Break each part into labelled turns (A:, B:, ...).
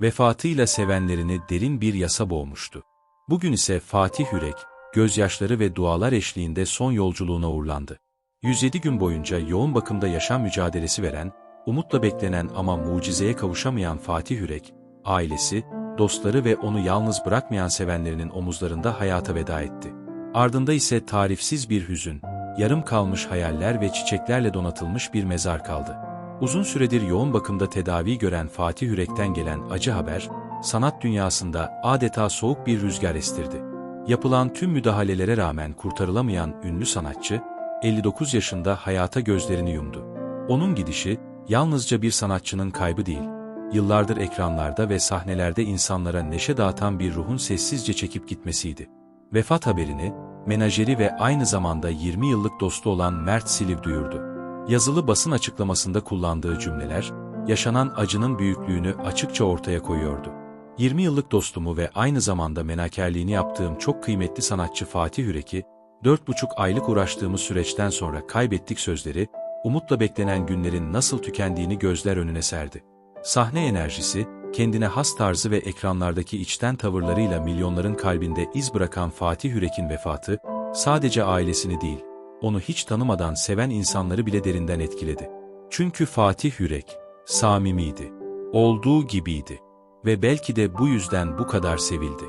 A: Vefatıyla sevenlerini derin bir yasa boğmuştu. Bugün ise Fatih Yürek, gözyaşları ve dualar eşliğinde son yolculuğuna uğurlandı. 107 gün boyunca yoğun bakımda yaşam mücadelesi veren, umutla beklenen ama mucizeye kavuşamayan Fatih Yürek, ailesi, dostları ve onu yalnız bırakmayan sevenlerinin omuzlarında hayata veda etti. Ardında ise tarifsiz bir hüzün, yarım kalmış hayaller ve çiçeklerle donatılmış bir mezar kaldı. Uzun süredir yoğun bakımda tedavi gören Fatih Yürek'ten gelen acı haber, sanat dünyasında adeta soğuk bir rüzgar estirdi. Yapılan tüm müdahalelere rağmen kurtarılamayan ünlü sanatçı, 59 yaşında hayata gözlerini yumdu. Onun gidişi, yalnızca bir sanatçının kaybı değil, yıllardır ekranlarda ve sahnelerde insanlara neşe dağıtan bir ruhun sessizce çekip gitmesiydi. Vefat haberini, menajeri ve aynı zamanda 20 yıllık dostu olan Mert Siliv duyurdu. Yazılı basın açıklamasında kullandığı cümleler, yaşanan acının büyüklüğünü açıkça ortaya koyuyordu. 20 yıllık dostumu ve aynı zamanda menakerliğini yaptığım çok kıymetli sanatçı Fatih Yürek'i, 4,5 aylık uğraştığımız süreçten sonra kaybettik sözleri, umutla beklenen günlerin nasıl tükendiğini gözler önüne serdi. Sahne enerjisi, kendine has tarzı ve ekranlardaki içten tavırlarıyla milyonların kalbinde iz bırakan Fatih Yürek'in vefatı, sadece ailesini değil, onu hiç tanımadan seven insanları bile derinden etkiledi. Çünkü Fatih Yürek, samimiydi, olduğu gibiydi ve belki de bu yüzden bu kadar sevildi.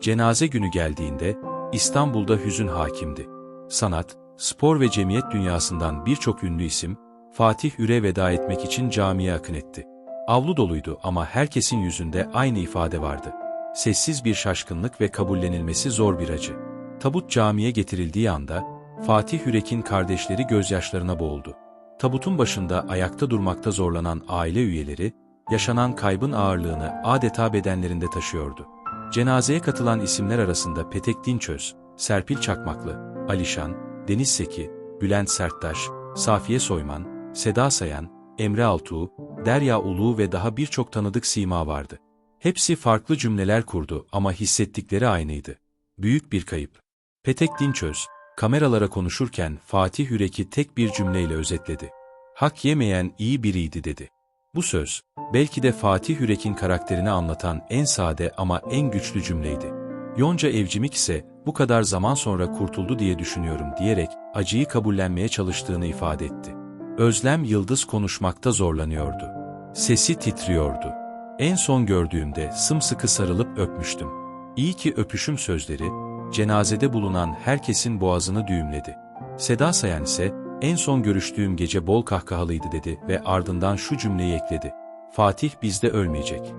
A: Cenaze günü geldiğinde, İstanbul'da hüzün hakimdi. Sanat, spor ve cemiyet dünyasından birçok ünlü isim, Fatih Üre veda etmek için camiye akın etti. Avlu doluydu ama herkesin yüzünde aynı ifade vardı. Sessiz bir şaşkınlık ve kabullenilmesi zor bir acı. Tabut camiye getirildiği anda, Fatih Yürek'in kardeşleri gözyaşlarına boğuldu. Tabutun başında ayakta durmakta zorlanan aile üyeleri, yaşanan kaybın ağırlığını adeta bedenlerinde taşıyordu. Cenazeye katılan isimler arasında Petek Dinçöz, Serpil Çakmaklı, Alişan, Deniz Seki, Bülent Serttaş, Safiye Soyman, Seda Sayan, Emre Altuğ, Derya Ulu ve daha birçok tanıdık sima vardı. Hepsi farklı cümleler kurdu ama hissettikleri aynıydı. Büyük bir kayıp. Petek Dinçöz, kameralara konuşurken Fatih Yürek'i tek bir cümleyle özetledi. Hak yemeyen iyi biriydi dedi. Bu söz, belki de Fatih Yürek'in karakterini anlatan en sade ama en güçlü cümleydi. Yonca Evcimik ise bu kadar zaman sonra kurtuldu diye düşünüyorum diyerek acıyı kabullenmeye çalıştığını ifade etti. Özlem Yıldız konuşmakta zorlanıyordu. Sesi titriyordu. En son gördüğümde sımsıkı sarılıp öpmüştüm. İyi ki öpüşüm sözleri, cenazede bulunan herkesin boğazını düğümledi. Seda Sayan ise, en son görüştüğüm gece bol kahkahalıydı dedi ve ardından şu cümleyi ekledi. Fatih bizde ölmeyecek.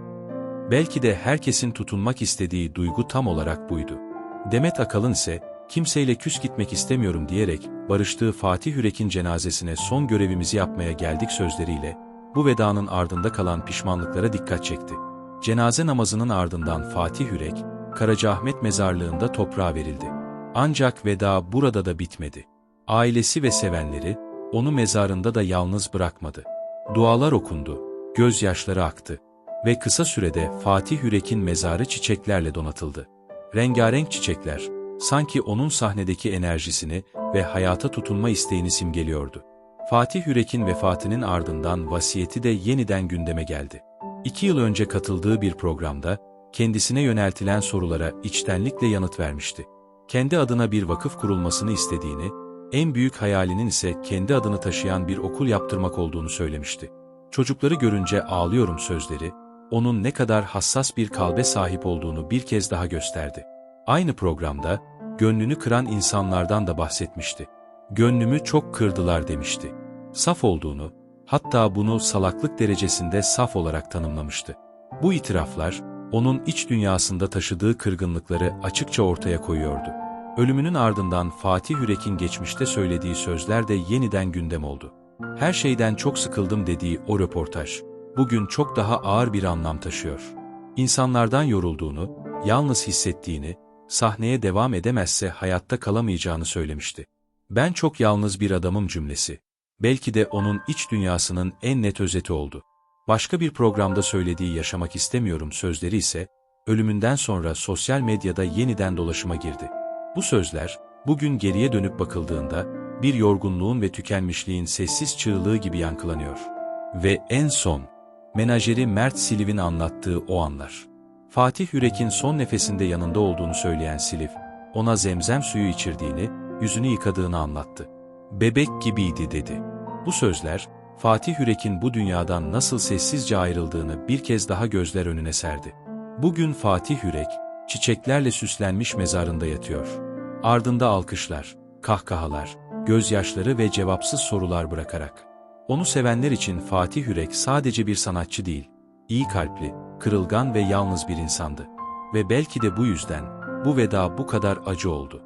A: Belki de herkesin tutunmak istediği duygu tam olarak buydu. Demet Akalın ise, kimseyle küs gitmek istemiyorum diyerek, barıştığı Fatih Yürek'in cenazesine son görevimizi yapmaya geldik sözleriyle, bu vedanın ardında kalan pişmanlıklara dikkat çekti. Cenaze namazının ardından Fatih Yürek, Karacaahmet mezarlığında toprağa verildi. Ancak veda burada da bitmedi. Ailesi ve sevenleri, onu mezarında da yalnız bırakmadı. Dualar okundu, gözyaşları aktı ve kısa sürede Fatih Yürek'in mezarı çiçeklerle donatıldı. Rengarenk çiçekler, sanki onun sahnedeki enerjisini ve hayata tutunma isteğini simgeliyordu. Fatih Yürek'in vefatının ardından vasiyeti de yeniden gündeme geldi. İki yıl önce katıldığı bir programda, kendisine yöneltilen sorulara içtenlikle yanıt vermişti. Kendi adına bir vakıf kurulmasını istediğini, en büyük hayalinin ise kendi adını taşıyan bir okul yaptırmak olduğunu söylemişti. Çocukları görünce ağlıyorum sözleri, onun ne kadar hassas bir kalbe sahip olduğunu bir kez daha gösterdi. Aynı programda, gönlünü kıran insanlardan da bahsetmişti. Gönlümü çok kırdılar demişti. Saf olduğunu, hatta bunu salaklık derecesinde saf olarak tanımlamıştı. Bu itiraflar, onun iç dünyasında taşıdığı kırgınlıkları açıkça ortaya koyuyordu. Ölümünün ardından Fatih Yürek'in geçmişte söylediği sözler de yeniden gündem oldu. Her şeyden çok sıkıldım dediği o röportaj, bugün çok daha ağır bir anlam taşıyor. İnsanlardan yorulduğunu, yalnız hissettiğini, sahneye devam edemezse hayatta kalamayacağını söylemişti. Ben çok yalnız bir adamım cümlesi. Belki de onun iç dünyasının en net özeti oldu. Başka bir programda söylediği yaşamak istemiyorum sözleri ise, ölümünden sonra sosyal medyada yeniden dolaşıma girdi. Bu sözler, bugün geriye dönüp bakıldığında, bir yorgunluğun ve tükenmişliğin sessiz çığlığı gibi yankılanıyor. Ve en son, Menajeri Mert Siliv'in anlattığı o anlar. Fatih Yürek'in son nefesinde yanında olduğunu söyleyen Siliv, ona zemzem suyu içirdiğini, yüzünü yıkadığını anlattı. Bebek gibiydi dedi. Bu sözler, Fatih Yürek'in bu dünyadan nasıl sessizce ayrıldığını bir kez daha gözler önüne serdi. Bugün Fatih Yürek, çiçeklerle süslenmiş mezarında yatıyor. Ardında alkışlar, kahkahalar, gözyaşları ve cevapsız sorular bırakarak. Onu sevenler için Fatih Yürek sadece bir sanatçı değil, iyi kalpli, kırılgan ve yalnız bir insandı. Ve belki de bu yüzden, bu veda bu kadar acı oldu.